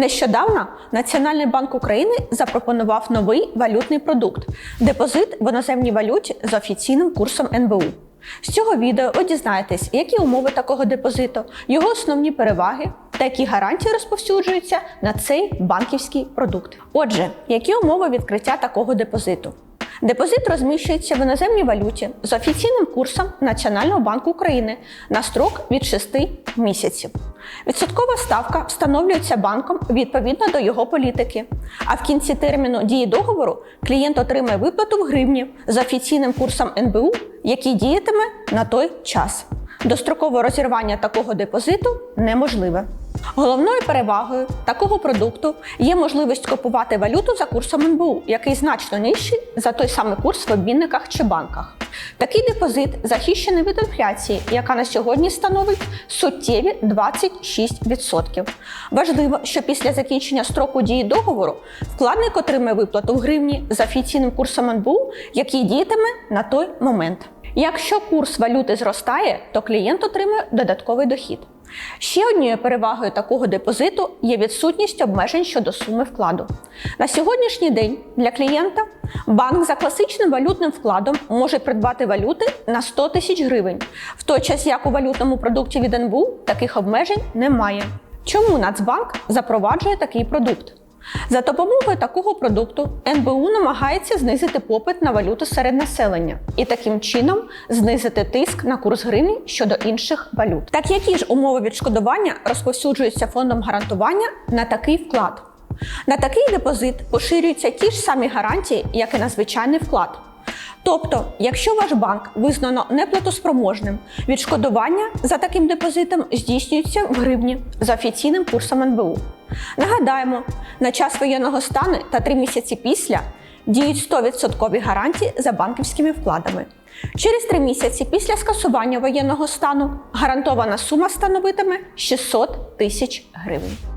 Нещодавно Національний банк України запропонував новий валютний продукт депозит в іноземній валюті з офіційним курсом НБУ. З цього відео ви дізнаєтесь, які умови такого депозиту, його основні переваги та які гарантії розповсюджуються на цей банківський продукт. Отже, які умови відкриття такого депозиту? Депозит розміщується в іноземній валюті з офіційним курсом Національного банку України на строк від 6 місяців. Відсоткова ставка встановлюється банком відповідно до його політики. А в кінці терміну дії договору клієнт отримає виплату в гривні з офіційним курсом НБУ, який діятиме на той час. Дострокове розірвання такого депозиту неможливе. Головною перевагою такого продукту є можливість купувати валюту за курсом НБУ, який значно нижчий за той самий курс в обмінниках чи банках. Такий депозит захищений від інфляції, яка на сьогодні становить суттєві 26%. Важливо, що після закінчення строку дії договору вкладник отримає виплату в гривні з офіційним курсом НБУ, який діятиме на той момент. Якщо курс валюти зростає, то клієнт отримує додатковий дохід. Ще однією перевагою такого депозиту є відсутність обмежень щодо суми вкладу. На сьогоднішній день для клієнта банк за класичним валютним вкладом може придбати валюти на 100 тисяч гривень, в той час як у валютному продукті від НБУ таких обмежень немає. Чому Нацбанк запроваджує такий продукт? За допомогою такого продукту НБУ намагається знизити попит на валюту серед населення і таким чином знизити тиск на курс гривні щодо інших валют. Так які ж умови відшкодування розповсюджуються фондом гарантування на такий вклад? На такий депозит поширюються ті ж самі гарантії, як і на звичайний вклад. Тобто, якщо ваш банк визнано неплатоспроможним, відшкодування за таким депозитом здійснюється в гривні за офіційним курсом НБУ. Нагадаємо, на час воєнного стану та три місяці після діють 100% гарантії за банківськими вкладами. Через три місяці після скасування воєнного стану гарантована сума становитиме 600 тисяч гривень.